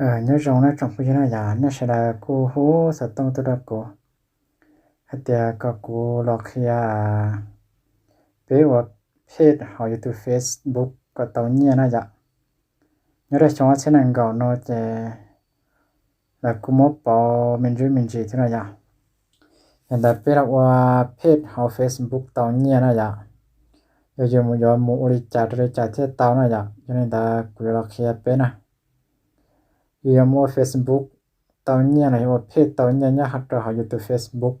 nhớ rong nó trong cái này giả nó sẽ là cô hú sợ tông tôi đã cô hạt tiệt có cô lọc kia bé và page họ youtube facebook có tàu nhiên nó giả nhớ ra trong sẽ này gọi nó sẽ là cô mốt bỏ mình dưới mình chỉ thế này giả hiện tại bé là qua page họ facebook tàu nhiên nó giả giờ giờ một giờ một đi trả đi trả thế tàu nó giả cho nên ta cứ lọc kia bé nào này giờ mua Facebook tao nhớ này một page tao nhớ nhớ hạt rồi họ YouTube Facebook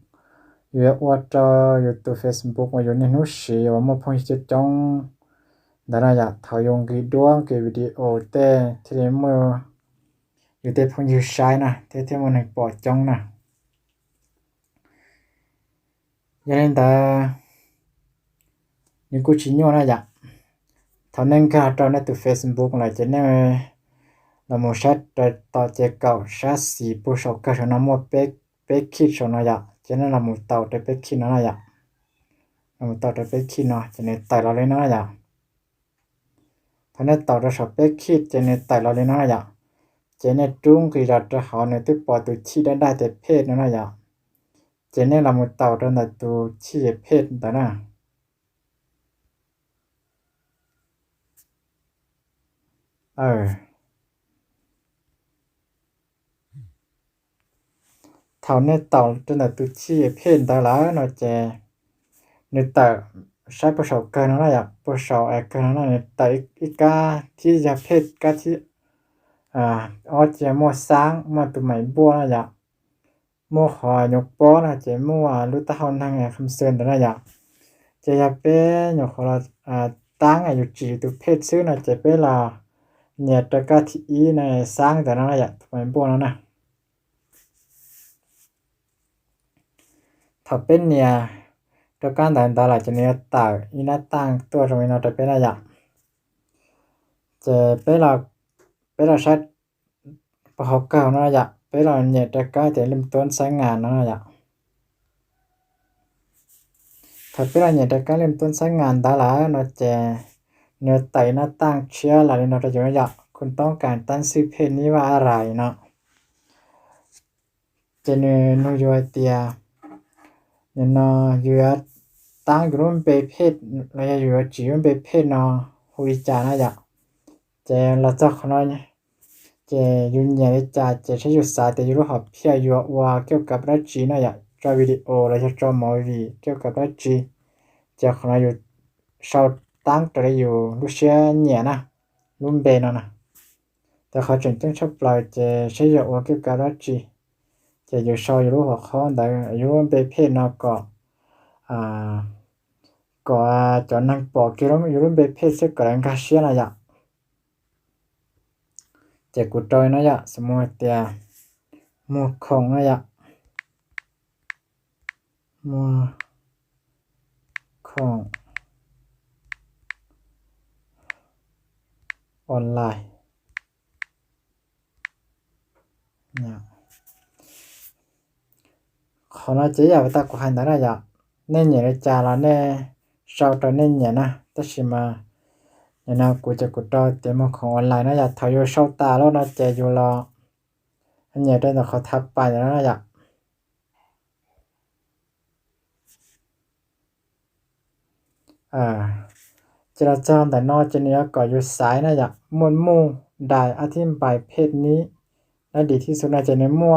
giờ qua cho YouTube Facebook mà giờ nên nó xí và mua phong chết trong đó là giờ thao dùng cái đuôi cái video tê thì em mua giờ tê phong như sai nè thế thế mà này bỏ trong nè cho nên ta những cô chỉ nhớ là dạ thằng nên cái hạt rồi này từ Facebook นโมชัดต่อเจเก่าชัดสีปุชกะชนโมเป๊กเป๊กคิดชนอยะเจนนโมเต่าเตเป๊กคิดนนอยะนโมเต่าเตเป๊กคิดนอเจเนไตเราเลยนนยะพันเนเต่าจะาชอบเป๊กคิดเจเนไตเราเลยนนยะเจเนจุ้งกีรัตหาในที่ปอดตุชีได้ได้แต่เพศนนอยะเจเนลามุเต่าเดินแต่ตัวชีเพศแต่น่ะเออ thảo nên tàu trên là từ chi phiền tàu lá nó chè nên tàu sai bộ sầu cơ nó là bộ sầu ai cơ nó là tàu ít ca chi ra phết ca chi à ở chè mua sáng mà tụi mày bua là dạ mua họ nhục bó là chè mua lúc ta hôn thằng ngày không sơn đó là dạ chè ra bé nhục họ là à tăng ngày chỉ tụi phết xứ là chè bé là nhiệt cho ca thị này sáng đó là dạ tụi mày bua nó nè thọ bên nhà cho can đại ta là cho nên tạo ina tăng tua rồi nó cho bên là dạng chế bên là bên là sát bảo học cao nó là dạng bên là nhẹ cho cái thì lim tuấn sáng ngàn nó là dạng thật bên là nhẹ cho cái lim tuấn sáng ngàn ta là nó chế nếu tẩy nó tăng chia là nó จะอย่างคุณต้องการตั้งชื่อเพจนี้ว่าอะไรเนาะเจเนโนโยเตีย นี่ยนะอยู่ตั้งกลุ่มไปเพศเราอยู่จีนไปเพศเนาะหุ่ยจานะจ๊ะจะเราจะขนาดเนี่ยจะยุ่งยากจ้าจะใช้ยุทธศาสตร์แต่ยุทธหอบเพียอยู่ว่าเกี่ยวกับเรื่องจีนนะจ๊ะจะวิดีโอเราจะจะมอวีเกี่ยวกับเรื่องจีนจะขนาดอยู่ชาวตั้งตัวอยู่ลูกเชียเนี่ยนะลุ่มเบนนะแต่เขาจึงต้องชอบปล่อยจะใช้ยุทธว่าเกี่ยวกับเรื่องจีน จะอยู่ซอยรู้หัวข้อแต่อยู่เป็นเพศนอกก็อ่าก็จอนังปอกกิโลอยู่รุ่นเป็นเพศเสกรังกาเชียนะยะจะกูตอยนะยะสมุทเตียมัวขงนะยะมัวขงออนไลน์เนี่ย เขาน่าจะอยากไปตากูหันแต่น่าอยากเน่นเนี่ยจ่าละเนี่ยชาวตอนเน่นเนี่ยนะแต่ชิมาเนี่ยนะกูจะกูต่อเต็มของออนไลน์น่าอยากทอยชาวตาแล้วน่าเจอยู่รออันเนี่ยได้แต่เขาทับไปนี่าอยากอ่าจราจรแต่นอกจาเนื้อก่ออยู่สายน่าอยากมุนมู่ได้อธิบายเพศนี้และดีที่สุดน่าจะในมั่ว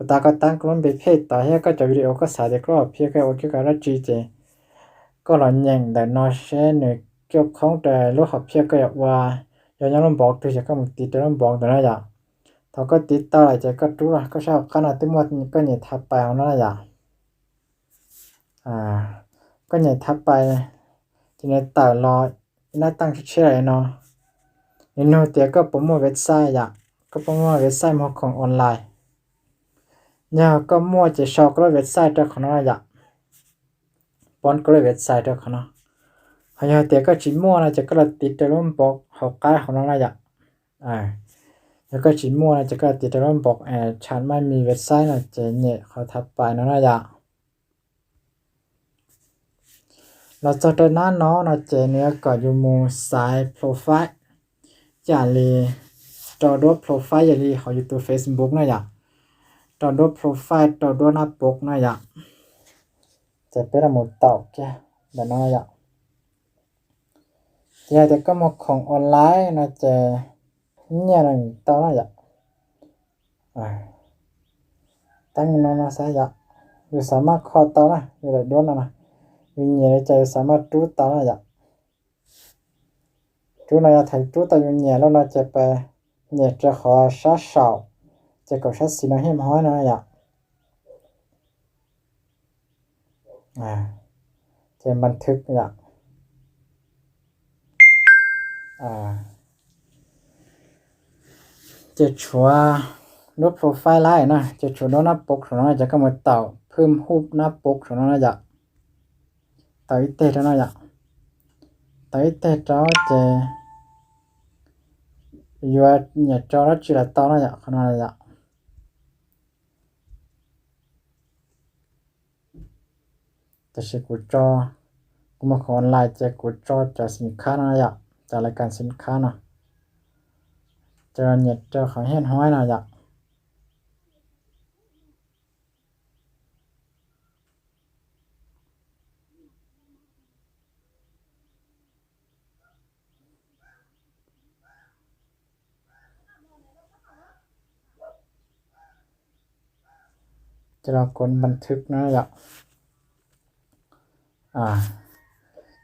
ปตาก็ตั้งกลุ่มไปเพศต่อให้ก็จะวิดีโอก็สาเดกรอบเพียงแค่โอเคก็รัจีเจก็หลอนยงแต่นอเชนเนี่ยเกี่ยวข้องแต่ลูกหับเพียงก็อยากว่าอย่างนั้นบอกตัวจะก็มึงติดแต่นั้นบอกแต่นั่นอย่าเขาก็ติดต่อหลายใจก็รู้ละก็ชอบขนาดที่หมดก็เนี่ยทับไปเอานั่นอย่าอ่าก็เนี่ยทับไปทีนี้ต่อรอน่าตั้งชื่ออะไรเนาะนี่โนเตียก็โปรโมทเว็บไซต์อย่างก็โปรโมทเว็บไซต์ของออนไลน์ แหละอ่าแล้วก็ชิมั่วนะจะก็ติดแต่ร่มบอกเออฉันไม่มีเว็บไซต์นะจะเนี่ยเขาทับไปนั่นแหละเราจะเดินหน้าเนาะนะเจเนื้อก็อยู่มุมซ้ายโปรไฟล์จาลีจอดโปรไฟล์อย่าลีเขาอยู่ตัว Facebook นะอย่า ต่อด้วยโปรไฟล์ต่อด้วยหน้าปกน่ะยะจะเป็นหมดเต่าแกเดี๋ยวนะยะเดี๋ยวจะก็มาของออนไลน์นะเจเนี่ยเราเต่อน่ะยะตั้งนอนนาซะยะอยู่สามารถคอต่อนะอยู่เลยด้วยนะนะวิญญาณใจสามารถรู้ต่าน่ะยะรู้น่ะยะถ่ายรู้แต่วิญญาณแล้วล่ะจะไปเนี่ยจะขอช้าเฉา تكوشات سينوهيم هون يا آه เตรียมบันทึกอยากอ่าจะชัวรูปโปรไฟล์ไล่นะจะชัวหน้าปกของน้องจะก็มาเต่าเพิ่มหูบน้าปกของน้อยากเต่าอิเตะน้อยากเต่าอิเตะจ้าจะอยู่เนี่ยจ้าแล้จีละต่าน้ออยากขนาดอยาก จะชิกุจอกูมาขอออนไลน์จะกูจอจะสินค้านะอยากจะรายการสินค้านะจอเน็ตเจอขอเห็นห้อยนะอยากจะรอกดบันทึกนะอยาก อ่า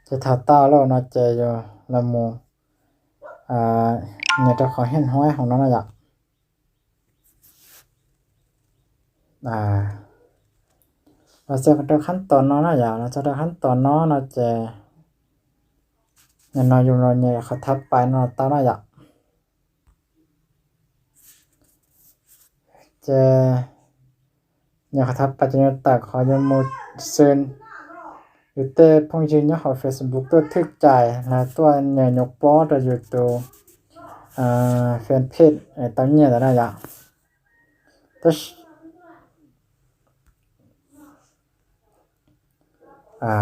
จะถาต้าแล้วเนาะเจอยู่ละโมอ่าเนี่ยจะขอเห็นห้อยของน้องนะอยากอ่าเราจะดูขั้นตอนน้องนะอยากเราจะดูขั้นตอนน้องนะเจเนี่ยนอนอยู่นอนเนี่ยเขาทับไปนอนต้านะอยากเจ nhà tháp bắt đầu tạc họ như một sơn อยู่เต้พงยืนเนี่ยเขา Facebook ตัวทึกใจนะตัวเนี่ยยกป้อตัวอยู่ตัวอ่าแฟนเพจไอ้ตั้งเนี่ยแต่ละอย่างตัวอ่า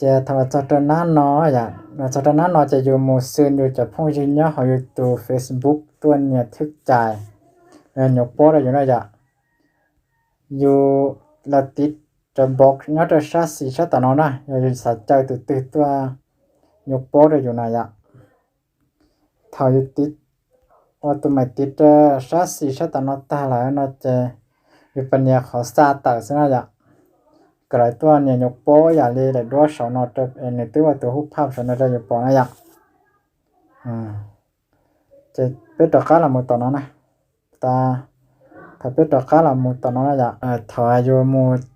จะทำจัดนั้นเนาะอย่างจัดนั้นเนาะจะอยู่หมู่ซึนอยู่จะพงยืนเนี่ยเขาอยู่ตัว Facebook ตัวเนี่ยทึกใจเนี่ยยกป้อตัวอยู่นะอย่างอยู่ละติด จะบอกงั้นจะชาสีชาตานอนะอยู่สัจใจตัวติดตัวยกโป้ได้อยู่นะยะถ้าอยู่ติดว่าตัวไม่ติดจะชาสีชาตานอตาแล้วนจะอยู่ปัญญาขอซาตาซะนะยะกลายตัวเนี่ยยกโป้อย่าเลยเลยด้วยสอนอจะเอ็นตัวตัวหุบภาพสอนอจะอยู่ปอนะยะอืมจะเป็นตัวก้าละมือตอนนั้นนะตาถ้าเป็นตัวก้าละมูตอนนั้นอยากเอ่อถอยอยู่มูเซินอ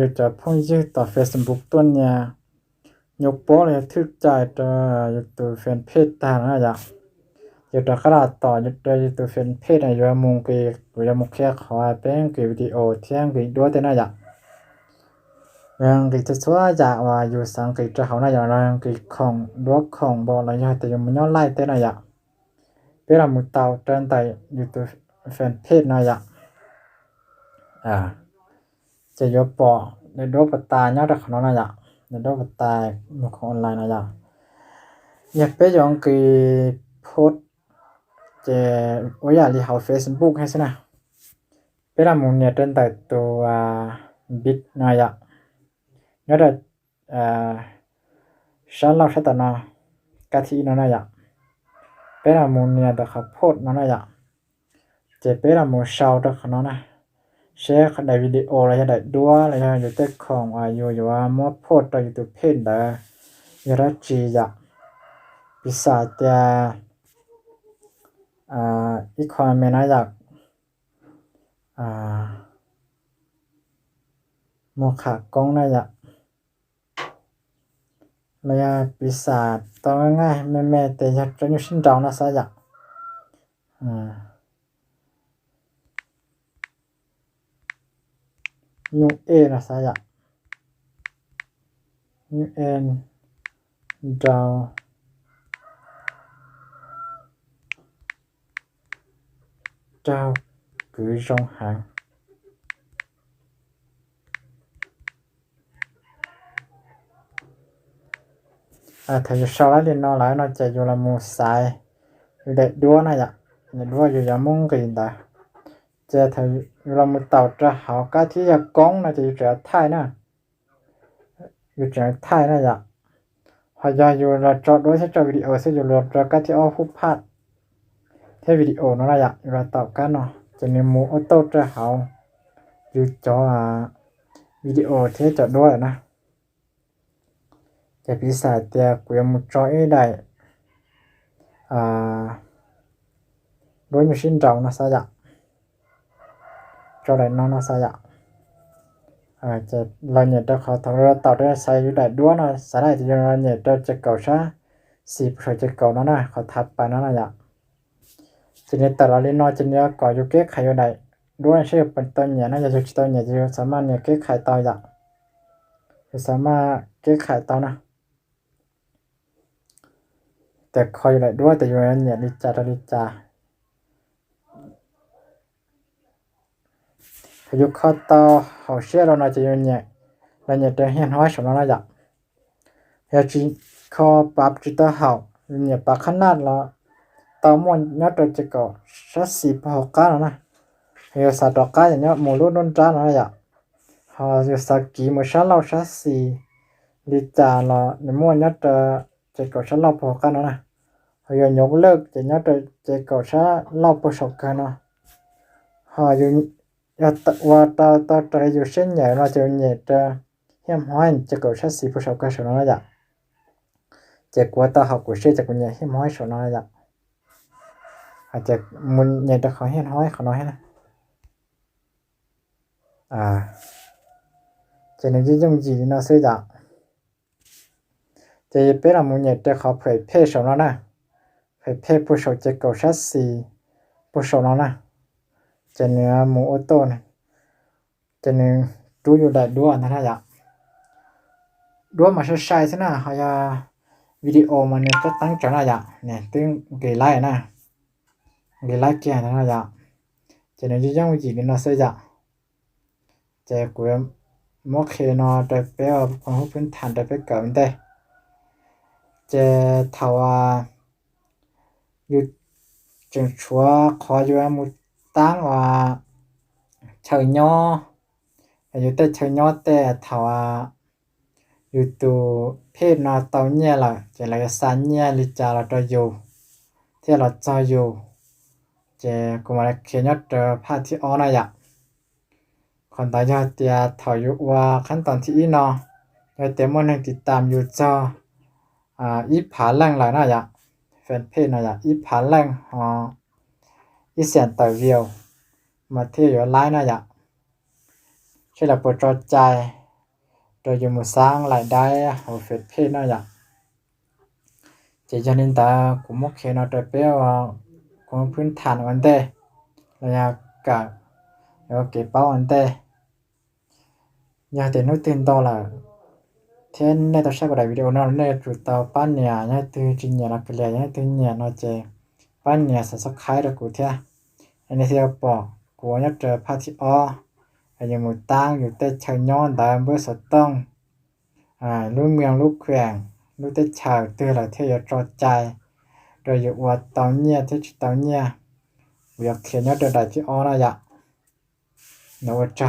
ยู่จะพ่งยืดต่อ Facebook ตัวเนี่ยยกโป้เลยทึกใจตัวอยู่ตัวแฟนเพจตานะอยากอยู่ตัวก้าต่ออยู่ตัวอยู่ตัวแฟนเพจอะอยู่มุงกีอยู่มุงแค่ขอเป็นกีวิดีโอเที่ยงกีด้วยแต่นะอยากยังกีจะช่วยอยากว่าอยู่สังกีจะเขานะอยากยังกีของด้วยของบอกอะไรอยากแต่ยังไม่ย่อไล่แต่นะอยากเป็นเรามุตเตาเดินแต่อยู่ตัวแฟนเพจนะอ่า จะยบปอในโดปตายยอดขนนายะในโดปตายมุขออนไลน์นายะอยากไปยองกีโพสจะว่าอยากรีเขาเฟซบุ๊กให้สินะไปลามุนเนี่ยเดินแต่ตัวบิ๊เนายะยอดเอ่อฉันเล่าชัดตนากะทินนายะเวลามุนเนี่ยเด็กเขาโพสนนายะจะไปลามุนเช้าเด็กขนนะ ร์ในวิดีโออะไรได้ด้วยอะไรอยู่แต่ของอายุอยู่ว่ามอโพดตัวอยู่ตัวเพจได้ยรัจีจะพิศาจอ่าอีความเมนะอยากอ่าโมขากงนะอยากระยะปีศาจต้องง่ายแม่แม่แต่อยากจะอยู่ชิ้นดาวนะซะอยากออ่า ยูเอนะซะยะยูเอ็นดาวดาวกือจงหาง à thầy sau đó thì nó lại nó chạy vô là mù sai để đua này ạ để đua vô là mông cái đó chạy จะถึงเราต่อจะหาก็ที่จะก้องนะจะอยู่จะท้ายนะอยู่จะท้ายนะอย่างพยายามอยู่เราจะด้วยจะวิดีโอซึ่งอยู่เราจะก็ที่เอาผู้พัดที่วิดีโอนั่นแหละอยู่เราต่อกันเนาะจะนิมูอตโต้จะหาอยู่จะวิดีโอที่จะด้วยนะจะพิสัยเตะกุยมุจอยได้อ่าด้วยมือชิ้นเจ้านะซะอย่าง จ้าได้นอนนะสายะอ่าจะเราเนี่ยจะเขาทำเราต่อได้ใช้อยู่ได้ด้วยนะสายที่เราเนี่ยจะจะเก่าช้าสี่ผู้จะเก่านั่นนะเขาทับไปนั่นนะยะทีนี้แต่เราเล่นน้อยจะเนี่ยก่อยูเก๊กไขอยู่ได้ด้วยเชื่เป็นต้นเนี่ยน่าจะจุดต้นเนี่ยจะสามารถเนี่ยเก๊กไขต่อยะจะสามารถเก๊กไขต่อนะแต่คอย lại đua แต่อยู่นั้นเนี่ยลิจารลิจารพา ยุเข้าต่อเขาเชื่อเราน่อยจะยู่เนี่ยเราเนี่ยจะเห็นห้อยสมเราหน่อยจ้ะเฮียจีคอปรับจิตเห่าเนี่ยปากขนาดเราต่อมวนยอดตัวจะก่อชัดสีพอก้าแล้วนะเฮียสัตว์ดอกก้าอย่างเงี้ยหมูรุ่นนนจ้าหน่อยจ้ะเฮาอยู่สักกี่มือเช้าเราชัดสีลิจาเราเนี่ยมวนยอดตัวจะก่อชัดเราพอก้าแล้วนะ họ giờ nhục lực chỉ nhớ tới chỉ cầu sa lâu bớt sọc cái nó họ giờ giờ và ta ta trái giờ sinh nhẹ nó giờ nhẹ ta hiểm hoài chỉ cầu sa xí bớt sọc cái số nó vậy chỉ qua ta học của sư chỉ cũng nhẹ hiểm hoài số nó vậy à chỉ muốn nhẹ ta khó hiểm hoài khó nói hết à chỉ nên chỉ dùng gì nó sẽ dạ chỉ biết là muốn nhẹ ta khó phải phê số nó nè phải phê bù sổ chế cầu sát xì bù sổ nó nè จะเนื้อหมูอโต้นะจะเนื้อดูอยู่ได้ด้วยนะท่านอยากด้วยมาใช้ใช้ซะนะเขาจะวิดีโอมันเนี่ยก็ตั้งใจนะอยากเนี่ยตึ้งเกลี่ยไลนะเกลี่ยไลแก่นะท่านอยากจะเนื้อจะยังวิจิตรนะเสียอยากจะกูมอเคโนได้เปล่าความพื้นฐานได้เปเก่ามันได้จะทว่าอยู่จังชัวขออยู่มุ ตั้งว่าเฉยย่ออยู่แต่เฉยย่อแต่ถาว่าอยู่ตัวเพศนอเตาเนี่ยล่ะจะอะไรสันเนี่ยลิจะเราจะอยู่ที่เราจะอยู่จะกูมาเขียนยอดเจอภาพที่อ่อนอะไรคนตายอดเตียถอยยู่ว่าขั้นตอนที่อีนอยอดเต็มมันติดตามอยู่จออ่าอีผาแรงหลังน่ะอยากแฟนเพจนะอยากอีผาแรงอ๋อ อีเสียนต่อวิวมาเที่ยวไลน์นะจ๊ะใช่ละปวดจอใจโดยยมูสร้างรายได้เอาเฟซเพจนะจ๊ะเจจันนินตากูมกเคนะตัวเปี้ยวกูพื้นฐานวันเต้ระยะกะแล้วเก็บเป้าวันเต้ยาเต็นนู้ตื่นต่อละ thế nên tao sẽ có đại video nó nên chủ tao bán nhà nhá từ chính nhà là cái nhà nhá từ nhà nó chơi bán nhà sẽ sắp khai được cụ thể anh ấy theo bỏ của nhá chờ party o anh ấy một tăng อ ปันเนี่ยสันสกายตะกุเทียอันนี้เทียบอกกัวเนี่ยเจอพัทิออไอ้ยังมุตั้งอยู่เตะเชิงย้อนดาวเบื้อสต้องอ่าลูกเมืองลูกแข่งลูกเตะชาวเตือนเราเทียบจอใจโดยอยู่วัดตอนเนี่ยเทียบตอนเนี่ยอยากเขียนเนี่ยเดินได้ที่อ้อนะยะนวัตจ้า